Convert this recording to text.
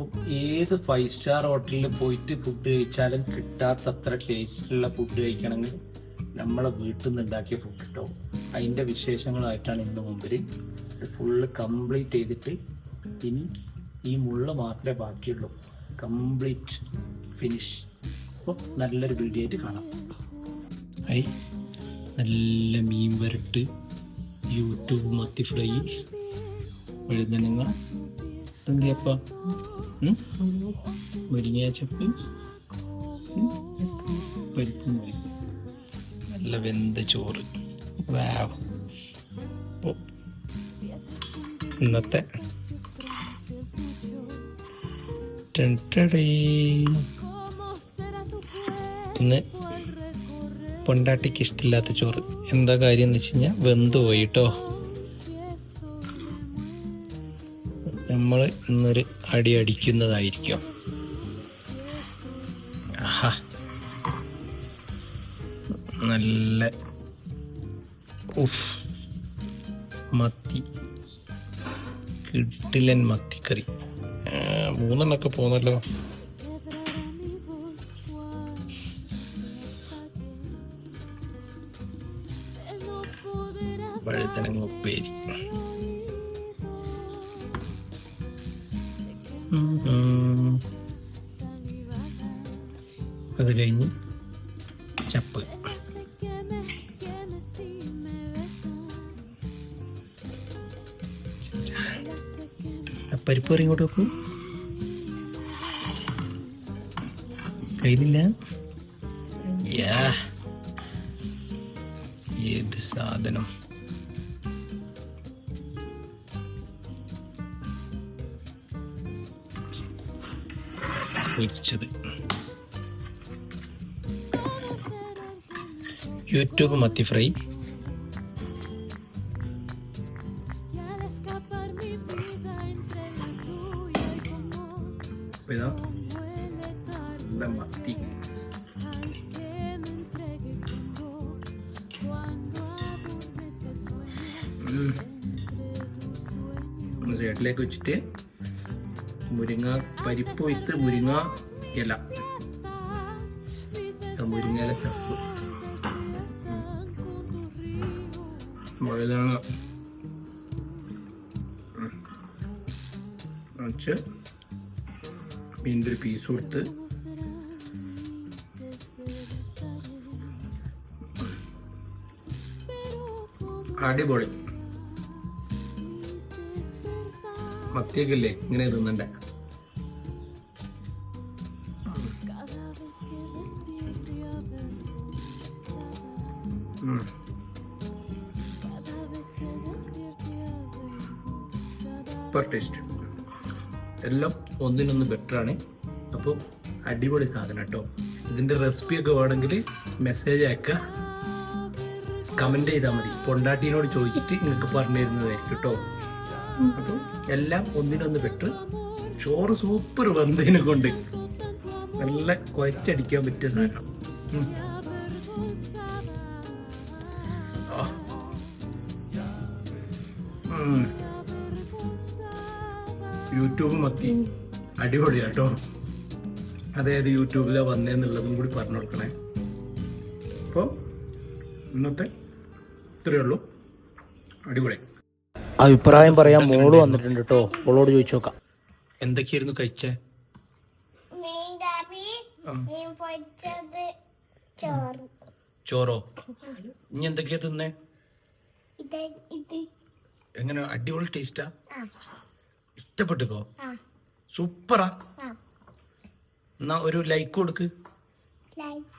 അപ്പം ഏത് five star ഹോട്ടലിൽ പോയിട്ട് ഫുഡ് കഴിച്ചാലും കിട്ടാത്തത്ര ടേസ്റ്റുള്ള ഫുഡ് കഴിക്കണമെങ്കിൽ നമ്മളെ വീട്ടിൽ നിന്ന് ഉണ്ടാക്കിയ ഫുഡ് കിട്ടും അതിന്റെ വിശേഷങ്ങളായിട്ടാണ് ഇന്ന് മുമ്പിൽ ഫുള്ള് കംപ്ലീറ്റ് ചെയ്തിട്ട് ഇനി ഈ മുള്ള മാത്രമേ ബാക്കിയുള്ളൂ. കംപ്ലീറ്റ് ഫിനിഷ് അപ്പോൾ നല്ലൊരു വീഡിയോ ആയിട്ട് കാണാം. ഐ നല്ല മീൻ വരട്ട്. യൂട്യൂബ് മത്തി ഫ്രൈ. വഴുതനങ്ങ. എന്തിയപ്പ മുരിങ്ങാച്ചപ്പ് പരിപ്പ് മുരിങ്ങ നല്ല വെന്ത ചോറ്. വാവ്. അപ്പൊ ഇന്നത്തെ. ഇന്ന് പൊണ്ടാട്ടിക്ക് ഇഷ്ടമില്ലാത്ത ചോറ്. എന്താ കാര്യം എന്ന് വെച്ച് കഴിഞ്ഞാൽ വെന്ത് പോയി നമ്മൾ ഇന്നൊരു അടി അടിക്കുന്നതായിരിക്കും. നല്ല ഉഫ്. മത്തി. കിട്ടിലൻ മത്തിക്കറി. മൂന്നെണ്ണൊക്കെ പോന്നല്ലോ. വഴുതനങ്ങ ഉപ്പേരി. അത് കഴിഞ്ഞ് ചപ്പ്. പരിപ്പ് കറി ഇങ്ങോട്ട് വെക്കൂ. കഴിയുന്നില്ല? ഏത് സാധനം? പൊരിച്ചത് യൂട്യൂബ് മത്തി ഫ്രൈ. മത്തി. വെച്ചിട്ട് മുരിങ്ങ പരിപ്പ് വിത്ത് മുരിങ്ങ ഇല. മുരിങ്ങ ഇല ചപ്പ്. മുതലാണ് മീന്റെ ഒരു പീസ് കൊടുത്ത്. അടിപൊളി. മത്തിയൊക്കെ ഇല്ലേ? ഇങ്ങനെ തിന്നണ്ടേ? ഉം. Super taste. എല്ലാം ഒന്നിനൊന്ന് ബെറ്റർ ആണ്. അപ്പോൾ അടിപൊളി സാധനം കേട്ടോ. ഇതിന്റെ റെസിപ്പി ഒക്കെ വേണമെങ്കിൽ മെസ്സേജ് അയക്കുക കമന്റ് ചെയ്താൽ മതി. പൊണ്ടാട്ടീനോട് ചോദിച്ചിട്ട് നിങ്ങൾക്ക് പറഞ്ഞു തരുന്നതായിരിക്കും കേട്ടോ. അപ്പോൾ എല്ലാം ഒന്നിനൊന്ന് പെട്ട് ചോറ് സൂപ്പർ വന്നതിനെ കൊണ്ട് നല്ല കുഴച്ചടിക്കാൻ പറ്റിയ സാധനം. യൂട്യൂബ് മത്തി. അടിപൊളിയാട്ടോ. അതായത് യൂട്യൂബിലാണ് വന്നേന്നുള്ളതും കൂടി പറഞ്ഞു കൊടുക്കണേ. അപ്പോൾ ഇന്നത്തെ ഇത്രയേ ഉള്ളൂ. അടിപൊളി. അഭിപ്രായം പറയാൻ മോൾ വന്നിട്ടുണ്ട് കേട്ടോ മോളോട് ചോദിച്ചു നോക്കാം. എന്തൊക്കെയായിരുന്നു കഴിച്ചേ? ചോറോ. ഇനി എന്തൊക്കെയാ തിന്നേ? ഇത് ഇത്. എങ്ങനെ? അടിപൊളി ടേസ്റ്റാ? ഇഷ്ടപ്പെട്ടുക്കോ? ആ. സൂപ്പറാ. എന്നാ ഒരു ലൈക്ക് കൊടുക്ക്. ലൈക്ക്